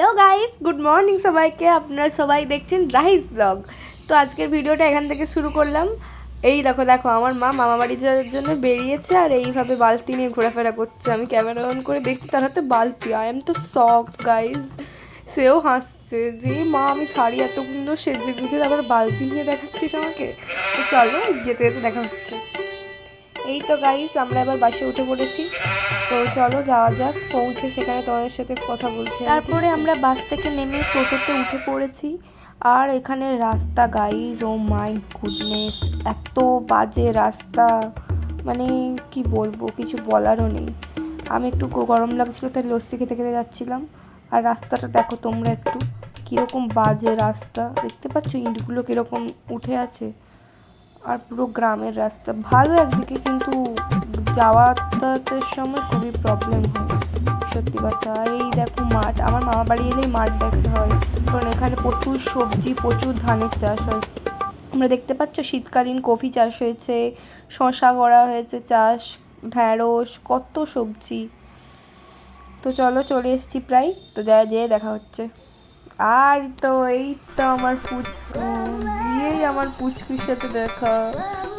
Hello guys good morning সবাইকে। আপনারা সবাই দেখছেন রাইস ব্লগ তো আজকের ভিডিওটা এখান থেকে শুরু করলাম। এই দেখো দেখো, আমার মা মামা বাড়ি যাওয়ার জন্য বেরিয়েছে আর এইভাবে বালতি নিয়ে ঘোরাফেরা করছে। আমি ক্যামেরা অন করে দেখছি, তার হাতে বালতি। আই এম তো শখ গাইস সেও হাসছে যে, মা, আমি শাড়ি এত সুন্দর সেজে গুজে আবার বালতি নিয়ে দেখাচ্ছিস আমাকে? তো চলো, যেতে যেতে দেখা হচ্ছে। এই তো গাইস আমরা এবার বাসে উঠে পড়েছি। তো চলো যাওয়া যাক, পৌঁছে সেখানে তোমাদের সাথে কথা বলছি তারপরে আমরা বাস থেকে নেমে টোটোতে উঠে পড়েছি। আর এখানে রাস্তা গাইজ ও মাই গুডনেস এত বাজে রাস্তা। মানে কি বলব, কিছু বলারও নেই। আমি একটু গরম লাগছিল, তাই লস্যি খেতে খেতে যাচ্ছিলাম। আর রাস্তাটা দেখো তোমরা একটু, কীরকম বাজে রাস্তা। দেখতে পাচ্ছ ইঁটগুলো কীরকম উঠে আছে। আর পুরো গ্রামের রাস্তা। ভালো একদিকে কিন্তু যাওয়াতায়াতের সময় খুবই প্রবলেম হয়। সত্যি কথা। আর এই দেখো মাঠ, আমার মামা বাড়ি এলেই মাঠ দেখতে হয়। কারণ এখানে প্রচুর সবজি, প্রচুর ধানের চাষ হয়। আমরা দেখতে পাচ্ছ শীতকালীন কফি চাষ হয়েছে শশা করা হয়েছে, চাষ, ঢ্যাঁড়স, কত সবজি। তো চলো চলে এসেছি প্রায়। তো যা, যেয়ে দেখা হচ্ছে। আর তো, এই তো আমার পুচকু। গিয়েই আমার পুচকুর সাথে দেখা।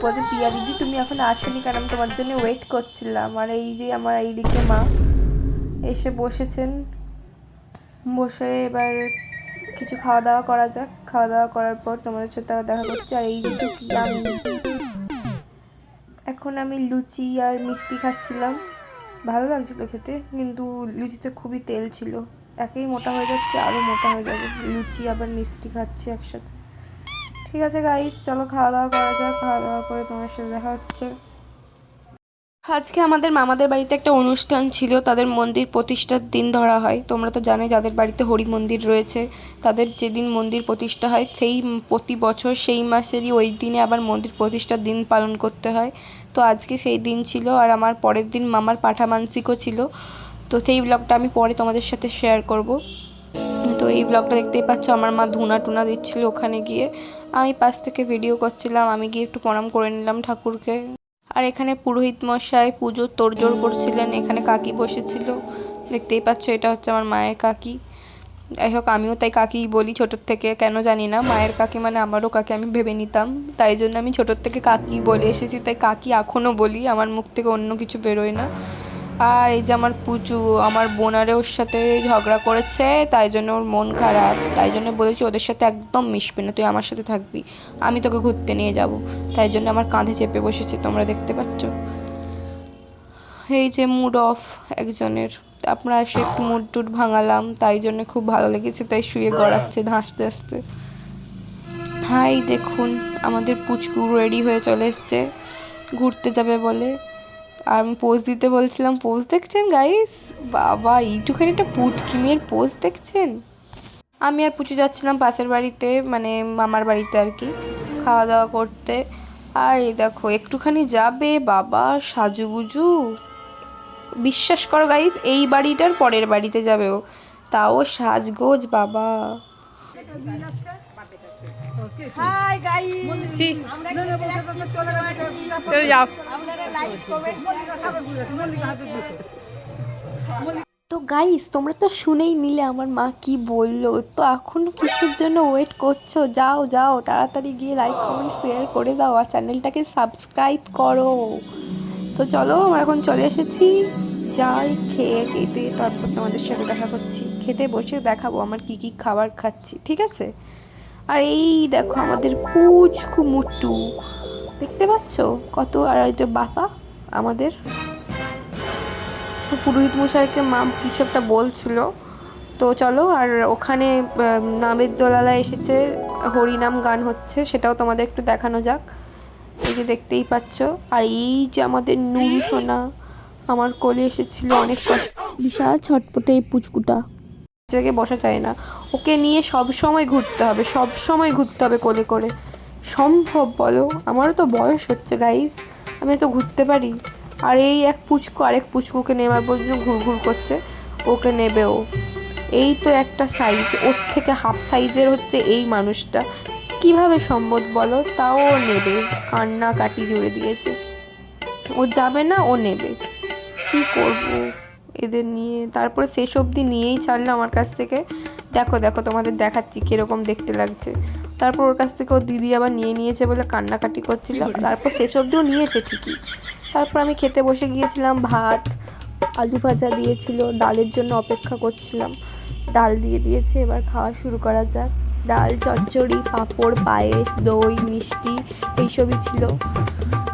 বলছে, পিয়া দিদি, তুমি এখন আসনি কারণ আমি তোমার জন্য ওয়েট করছিলাম। আর এই যে আমার এইদিকে মা এসে বসেছেন। বসে এবার কিছু খাওয়া দাওয়া করা যাক। খাওয়া দাওয়া করার পর তোমাদের সাথে দেখা করছি। আর এই দিকে কি এখন আমি লুচি আর মিষ্টি খাচ্ছিলাম। ভালো লাগছিল খেতে, কিন্তু লুচিতে খুবই তেল ছিল। একেই মোটা হয়ে যাচ্ছে, আরও মোটা হয়ে যাবে। লুচি আবার মিষ্টি খাচ্ছি একসাথে। ঠিক আছে গাইস চলো খাওয়া দাওয়া করা যাক খাওয়া দাওয়া করে তোমার সাথে দেখা হচ্ছে। আজকে আমাদের মামাদের বাড়িতে একটা অনুষ্ঠান ছিল, তাদের মন্দির প্রতিষ্ঠার দিন ধরা হয়। তোমরা তো জানোই, যাদের বাড়িতে হরি মন্দির রয়েছে, তাদের যেদিন মন্দির প্রতিষ্ঠা হয়, সেই প্রতি বছর, সেই মাসেরই ওই দিনে আবার মন্দির প্রতিষ্ঠার দিন পালন করতে হয়। তো আজকে সেই দিন ছিল, আর আমার পরের দিন মামার পাঠা মানসিকও ছিল। তো সেই ব্লগটা আমি পরে তোমাদের সাথে শেয়ার করব। তো এই ব্লগটা দেখতেই পাচ্ছ, আমার মা ধুনা টুনা দিচ্ছিল ওখানে গিয়ে। আমি পাশ থেকে ভিডিও করছিলাম, আমি গিয়ে একটু প্রণাম করে নিলাম ঠাকুরকে। আর এখানে পুরোহিত মশাই পুজোর তোড়জোড় করছিলেন, এখানে কাকি বসেছিল। দেখতেই পাচ্ছ, এটা হচ্ছে আমার মায়ের কাকি। যাই হোক, আমিও তাই কাকিই বলি ছোটোর থেকে, কেন জানি না। মায়ের কাকি মানে আমারও কাকি, আমি ভেবে নিতাম। তাই জন্য আমি ছোটোর থেকে কাকি বলে এসেছি, তাই কাকি এখনও বলি, আমার মুখ থেকে অন্য কিছু বেরোয় না। আর এই যে আমার পুচু আমার বোনারে ওর সাথে ঝগড়া করেছে, তাই জন্য ওর মন খারাপ। তাই জন্য বলেছি ওদের সাথে একদম মিশবি না, তুই আমার সাথে থাকবি। আমি তোকে ঘুরতে নিয়ে যাব। তাই জন্য আমার কাঁধে চেপে বসেছে, তোমরা দেখতে পাচ্ছ? এই যে মুড অফ একজনের। আপনারা এসে একটু মুড টুট ভাঙালাম, তাই জন্য খুব ভালো লেগেছে, তাই শুয়ে গড়াচ্ছে হাসতে হাসতে। হাই, দেখুন, আমাদের পুচকু রেডি হয়ে চলে এসছে। ঘুরতে যাবে বলে। আর আমি পোজ দিতে বলছিলাম পোজ দেখছেন গাইস বাবা, এইটুখানি একটা পুটকি মেয়ের পোজ দেখছেন? আমি আর পুচু যাচ্ছিলাম পাশের বাড়িতে মানে মামার বাড়িতে আর কি খাওয়া দাওয়া করতে। আর এই দেখো, একটুখানি যাবে, বাবা, সাজুগুজু। বিশ্বাস করো গাইস এই বাড়িটার পরের বাড়িতে যাবে ও। তাও সাজগোজ, বাবা। হাই গাইস আমরা চলে যাও। আপনারা লাইক কমেন্ট তো গাইস তোমরা তো শুনেই নিলে আমার মা কি বলল। তো এখন কিসের জন্য ওয়েট করছ? যাও যাও তাড়াতাড়ি গিয়ে লাইক কমেন্ট শেয়ার করে দাও আর চ্যানেলটাকে সাবস্ক্রাইব করো। তো চলো, আমরা এখন চলে এসেছি। যাই, খেয়ে, খেতে, তারপর তোমাদের সাথে দেখা করছি। খেতে বসে দেখাবো আমার কি কি খাবার খাচ্ছি, ঠিক আছে? আর এই দেখো আমাদের পুচকু মুট্টু। দেখতে পাচ্ছ কত আর এটা বাবা আমাদের? পুরোহিত মশাইকে মা কিছু একটা বলছিল। তো চলো, আর ওখানে নামের দোলালা এসেছে, হরিনাম গান হচ্ছে, সেটাও তোমাদের একটু দেখানো যাক। এই যে দেখতেই পাচ্ছ। আর এই যে আমাদের নুরু সোনা, আমার কোলে এসেছিল অনেক বিশাল ছটপটে এই পুচকুটা। জায়গায় বসা যায় না। ওকে নিয়ে সব সময় ঘুরতে হবে, সব সময় ঘুরতে হবে কোলে করে। সম্ভব বলো? আমারও তো বয়স হচ্ছে গাইস আমি তো ঘুরতে পারি। আর এই এক পুচকু, আরেক পুচকুকে নেওয়ার পর্যন্ত ঘুরঘুর করছে। ওকে নেবে ও। এই তো একটা সাইজ ওর থেকে হাফ সাইজের হচ্ছে এই মানুষটা। কীভাবে সম্ভব বলো? তাও ও নেবে। কান্না কাটি জুড়ে দিয়েছে। ও যাবে না ও নেবে। কি করব? এদের নিয়ে তারপরে শেষ অবধি নিয়েই ছাড়লো আমার কাছ থেকে। দেখো দেখো তোমাদের দেখাচ্ছি কীরকম দেখতে লাগছে। তারপর ওর কাছ থেকে ওর দিদি আবার নিয়ে নিয়েছে বলে কান্নাকাটি করছিল। তারপর শেষ অবধিও নিয়েছে ঠিকই। তারপর আমি খেতে বসে গিয়েছিলাম ভাত আলু ভাজা দিয়েছিল ডালের জন্য অপেক্ষা করছিলাম। ডাল দিয়ে দিয়েছে এবার খাওয়া শুরু করা যাক। ডাল, চচ্চড়ি, পাঁপড়, পায়েস, দই, মিষ্টি, এইসবই ছিল।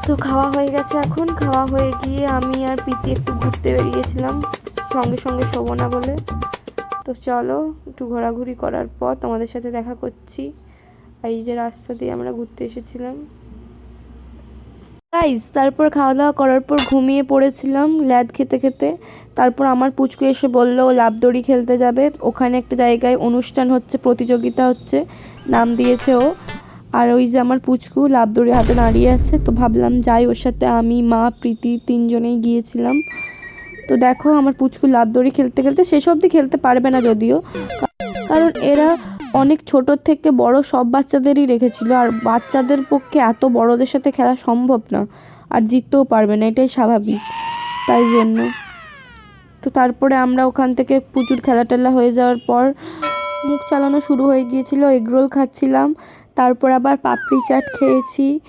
তো খাওয়া হয়ে গেছে এখন। খাওয়া হয়ে গিয়ে আমি আর প্রীতি একটু ঘুরতে বেরিয়েছিলাম, সঙ্গে সঙ্গে শোবো না বলে। তো চলো, একটু ঘোরাঘুরি করার পর তোমাদের সাথে দেখা করছি। এই যে রাস্তা দিয়ে আমরা ঘুরতে এসেছিলাম। গাইস তারপর খাওয়া দাওয়া করার পর ঘুমিয়ে পড়েছিলাম, ল্যাদ খেতে খেতে। তারপর আমার পুচকু এসে বলল, ও লাভদড়ি খেলতে যাবে। ওখানে একটা জায়গায় অনুষ্ঠান হচ্ছে, প্রতিযোগিতা হচ্ছে, নাম দিয়েছে ও। আর ওই যে আমার পুচকু লাভদড়ি হাতে দাঁড়িয়ে আছে, তো ভাবলাম যাই ওর সাথে। আমি, মা, প্রীতি তিনজনেই গিয়েছিলাম। তো দেখো, আমার পুচকু লাভদড়ি খেলতে খেলতে শেষ অবধি খেলতে পারবে না যদিও। কারণ এরা অনেক ছোট থেকে বড় সব বাচ্চাদেরই রেখেছিল। আর বাচ্চাদের পক্ষে এত বড়দের সাথে খেলা সম্ভব না। আর জিততেও পারবে না, এটাই স্বাভাবিক। তাই জন্য। তো তারপরে আমরা ওখান থেকে প্রচুর খেলা টেলা হয়ে যাওয়ার পর মুখ চালানো শুরু হয়ে গিয়েছিল এগরোল খাচ্ছিলাম। তারপর আবার পাপড়ি চাট খেয়েছি,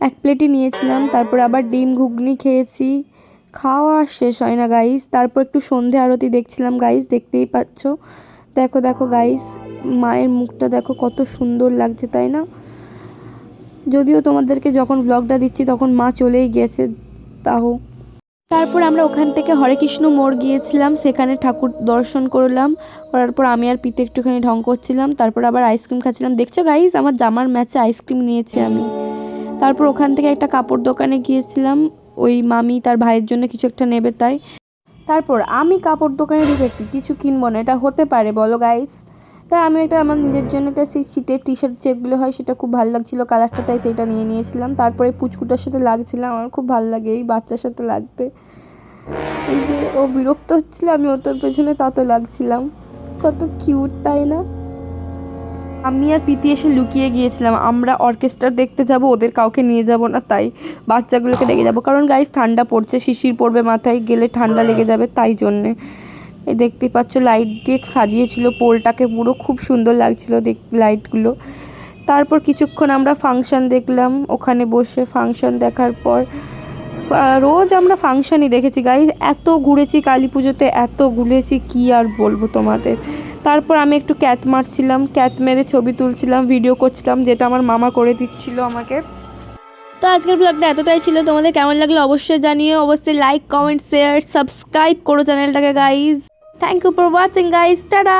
এক প্লেটই নিয়েছিলাম। তারপর আবার ডিম ঘুগনি খেয়েছি। খাওয়া শেষ হয় না গাইস তারপর একটু সন্ধে আরতি দেখছিলাম গাইস দেখতেই পাচ্ছ। দেখো দেখো গাইস মায়ের মুখটা দেখো কত সুন্দর লাগছে, তাই না? যদিও তোমাদেরকে যখন ব্লগটা দিচ্ছি, তখন মা চলেই গেছে তাও তারপর আমরা ওখান থেকে হরেকৃষ্ণ মোড় গিয়েছিলাম, সেখানে ঠাকুর দর্শন করলাম। করার পর আমি আর পিতে একটুখানি ঢং করছিলাম, তারপর আবার আইসক্রিম খাচ্ছিলাম। দেখছ গাইস আমার জামার ম্যাচে আইসক্রিম নিয়েছি আমি। তারপর ওখান থেকে একটা কাপড় দোকানে গিয়েছিলাম, ওই মামি তার ভাইয়ের জন্য কিছু একটা নেবে তাই। তারপর আমি কাপড় দোকানে ঢুকেছি, কিছু কিনবো না, এটা হতে পারে, বলো গাইস তাই আমি একটা আমার নিজের জন্য একটা সেই শীতের টি শার্ট যেগুলো হয় সেটা খুব ভালো লাগছিল কালারটা তাই তো এটা নিয়ে নিয়েছিলাম। তারপরে পুচকুটার সাথে লাগছিলাম, আমার খুব ভালো লাগে এই বাচ্চার সাথে লাগতে। এই যে ও বিরক্ত হচ্ছিল, আমি ওর পেছনে তত লাগছিলাম। কত কিউট তাই না? আমি আর পিতি এসে লুকিয়ে গিয়েছিলাম। আমরা অর্কেস্ট্রা দেখতে যাব ওদের কাউকে নিয়ে যাব না তাই বাচ্চাগুলোকে রেখে যাব। কারণ গাইস ঠান্ডা পড়ছে শিশির পড়বে মাথায় গেলে ঠান্ডা লেগে যাবে তাই জন্যে। এই দেখতেই পাচ্ছ লাইট দিয়ে সাজিয়েছিল পোলটাকে পুরো খুব সুন্দর লাগছিল দেখ লাইটগুলো তারপর কিছুক্ষণ আমরা ফাংশন দেখলাম ওখানে বসে ফাংশন দেখার পর রোজ আমরা ফাংশনই দেখেছি। গাই এত ঘুরেছি কালী পুজোতে এত ঘুরেছি কি আর বলব তোমাদের? তারপর আমি একটু ক্যাত মারছিলাম ক্যাত মেরে ছবি তুলছিলাম ভিডিও করছিলাম, যেটা আমার মামা করে দিচ্ছিল আমাকে। তো আজকের ব্লগটা এতটাই ছিল, তোমাদের কেমন লাগল অবশ্যই জানিও। অবশ্যই লাইক কমেন্ট শেয়ার সাবস্ক্রাইব করো চ্যানেলটাকে guys thank you for watching guys tata